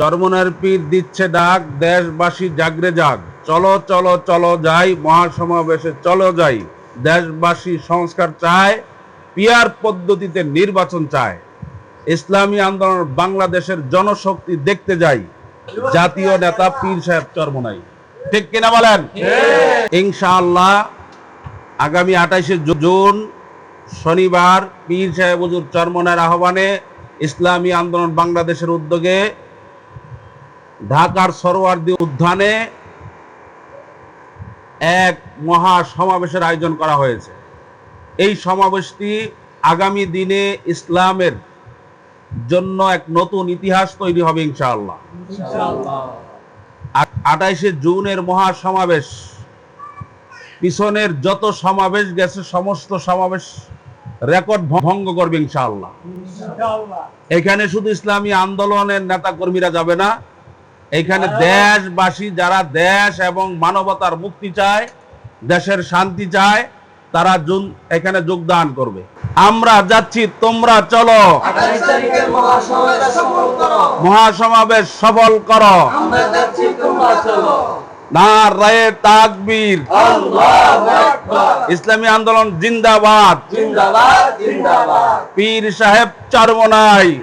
চরমনের পীর দিচ্ছে ডাক দেশবাসী জাগরে জাগ চলো চলো চলো যাই মহাসমাবেশে চলো যাই। দেশবাসী সংস্কার চায় পিয়ার পদ্ধতিতে নির্বাচন চায়। ইসলামী আন্দোলন বাংলাদেশের জনশক্তি দেখতে যাই। জাতীয় নেতা পীর সাহেব চরমনাই। ঠিক কিনা বলেন? ইনশাআল্লাহ আগামী আঠাইশে জুন শনিবার পীর সাহেব হুজুর চরমনের আহ্বানে ইসলামী আন্দোলন বাংলাদেশের উদ্যোগে ঢাকার সরোয়ার্দী উদ্যানে এক মহা সমাবেশের আয়োজন করা হয়েছে। এই সমাবেশটি আগামী দিনে ইসলামের জন্য এক নতুন ইতিহাস তৈরি হবে ইনশাআল্লাহ। আঠাইশে জুনের মহা সমাবেশ পিছনের যত সমাবেশ গেছে সমস্ত সমাবেশ রেকর্ড ভঙ্গ করবে ইনশাআল্লাহ। এখানে শুধু ইসলামী আন্দোলনের নেতা কর্মীরা যাবে না এখানে দেশবাসী যারা দেশ এবং মানবতার মুক্তি চায় দেশের শান্তি চায় তারা জুন- এখানে যোগদান করবে। আমরা যাচ্ছি তোমরা চলো। মহাসমাবেশ সফল করো। না রায়ে তাকবীর। ইসলামী আন্দোলন জিন্দাবাদ। পীর সাহেব চরমনাই।